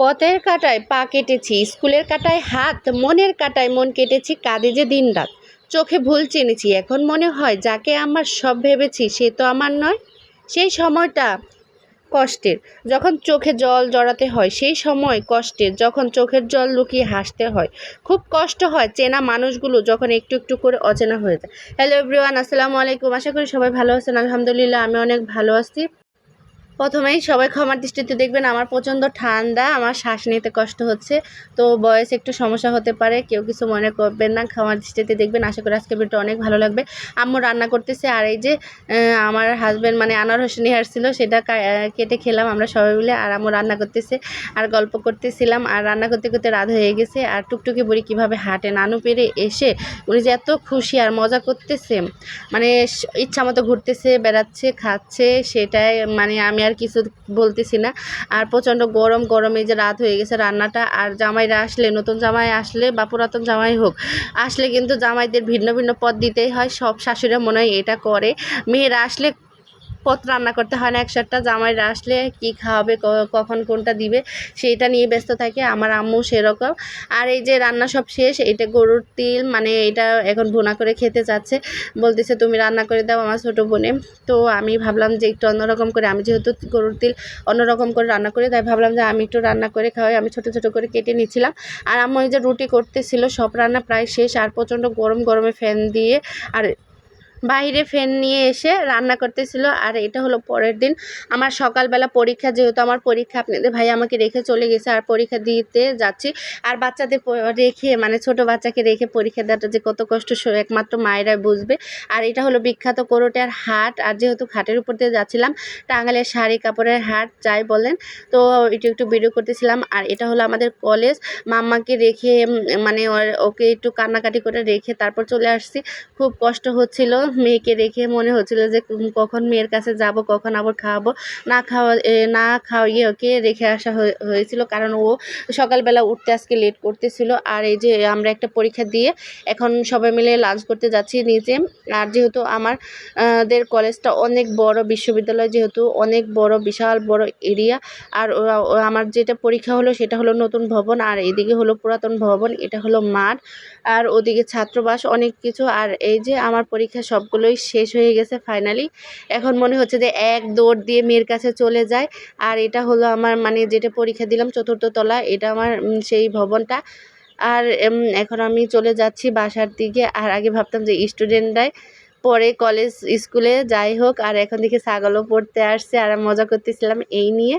পথের কাটায় পা কেটেছি, স্কুলের কাটায় হাত, মনের কাটায় মন কেটেছি, কাঁদে যে দিন রাত চোখে ভুল চিনেছি, এখন মনে হয় যাকে আমার সব ভেবেছি সে তো আমার নয়। সেই সময়টা কষ্টের, যখন চোখে জল জড়াতে হয়, সেই সময় কষ্টের, যখন চোখের জল লুকিয়ে হাসতে হয়। খুব কষ্ট হয় চেনা মানুষগুলো যখন একটু একটু করে অচেনা হয়ে যায়। হ্যালো এভরিওয়ান আসসালামু আলাইকুম, আশা করি সবাই ভালো আছেন, আলহামদুলিল্লাহ, আমি অনেক ভালো আছি। প্রথমেই সবাই ক্ষমার দৃষ্টিতে দেখবেন আমার প্রচণ্ড ঠান্ডা, আমার শ্বাস নিতে কষ্ট হচ্ছে। তো বয়স একটু সমস্যা হতে পারে, কেউ কিছু মনে করবেন না, ক্ষমার দৃষ্টিতে দেখবেন। আশা করি আজকে ভিডিওটা অনেক ভালো লাগবে। আম্মু রান্না করতেছে আর এই যে আমার হাজব্যান্ড মানে আনারস নিয়ে আসছিল সেটা কেটে খেলাম আমরা সবাই মিলে। আর আম্মু রান্না করতেছে, আর গল্প করতেছিলাম। আর রান্না করতে করতে রাত হয়ে গেছে। আর টুকটুকি বুড়ি কীভাবে হাঁটে, নানু পেরে এসে উনি যে এত খুশি আর মজা করতেছে মানে ইচ্ছা মতো ঘুরতেছে, বেড়াচ্ছে, খাচ্ছে, সেটাই মানে আমি কিছু বলতেছি না। আর প্রচণ্ড গরম গরম এই যে রাত হয়ে গেছে রান্নাটা। আর জামাইরা আসলে, নতুন জামাই আসলে বা পুরাতন জামাই হোক, আসলে কিন্তু জামাইদের ভিন্ন ভিন্ন পদ দিতেই হয়। সব শাশুড়িরা মনে হয় এটা করে। মেয়েরা আসলে পদ রান্না করতে হয় না একসাথে জামাইরা আসলে কি খাওয়াবে কখন কোনটা দিবে, সেইটা নিয়ে ব্যস্ত থাকে, আমার আম্মু সেরকম। আর এই যে রান্না সব শেষ, এটা গরুর তিল মানে এটা এখন ভুনা করে খেতে চাচ্ছে। বলতেছে, তুমি রান্না করে দাও আমার ছোটো বোনে। তো আমি ভাবলাম যে একটু অন্যরকম করে, আমি যেহেতু গরুর তিল অন্যরকম করে রান্না করি, তাই ভাবলাম যে আমি একটু রান্না করে খাওয়াই। আমি ছোটো ছোটো করে কেটে নিচ্ছিলাম। আর আম্মু এই যে রুটি করতেছিল, সব রান্না প্রায় শেষ, আর প্রচণ্ড গরম, গরমে ফ্যান দিয়ে, আর বাইরে ফ্যান নিয়ে এসে রান্না করতেছিল আর এটা হলো পরের দিন। আমার সকালবেলা পরীক্ষা, যেহেতু আমার পরীক্ষা আপনাদের ভাই আমাকে রেখে চলে গেছে, আর পরীক্ষা দিতে যাচ্ছি। আর বাচ্চাদের রেখে মানে ছোট বাচ্চাকে রেখে পরীক্ষা দেওয়াটা যে কত কষ্ট একমাত্র মায়েরাই বুঝবে। আর এটা হলো বিখ্যাত করোটার হাট, আর যেহেতু ঘাটের উপর দিয়ে যাচ্ছিলাম টাঙ্গালের শাড়ি কাপড়ের হাট, যাই বলেন, তো একটু একটু ভিডিও করতেছিলাম। আর এটা হলো আমাদের কলেজ, মাম্মাকে রেখে মানে ওকে একটু কান্নাকাটি করে রেখে তারপর চলে আসছি। খুব কষ্ট হচ্ছিল মেয়েকে রেখে মনে হচ্ছিল যে কখন মেয়ের কাছে যাব, কখন আবার খাওয়াবো। না খাওয়া না খাওয়িয়ে ওকে রেখে আসা হয়ে- হয়েছিল। কারণ ও সকালবেলা উঠতে আজকে লেট করতেছিল। আর এই যে, আমরা একটা পরীক্ষা দিয়ে এখন সবাই মিলে লাঞ্চ করতে যাচ্ছি নিচে আর যেহেতু আমার দের কলেজটা অনেক বড় বিশ্ববিদ্যালয়, যেহেতু অনেক বড়, বিশাল বড় এরিয়া আর আমার যেটা পরীক্ষা হলো, সেটা হলো নতুন ভবন। আর এদিকে হলো পুরাতন ভবন, এটা হলো মাঠ। আর ওদিকে ছাত্রবাস, অনেক কিছু। আর এই যে, আমার পরীক্ষা সবগুলোই শেষ হয়ে গেছে ফাইনালি এখন মনে হচ্ছে যে এক দৌড় দিয়ে মেয়ের কাছে চলে যায়। আর এটা হলো আমার মানে যেটা পরীক্ষা দিলাম চতুর্থ তলা, এটা আমার সেই ভবনটা। আর এখন আমি চলে যাচ্ছি বাসার দিকে। আর আগে ভাবতাম যে স্টুডেন্টরাই পরে কলেজ স্কুলে যাই হোক। আর এখন দেখি ছাগলও পড়তে আসছে। আর মজা করতেছিলাম এই নিয়ে।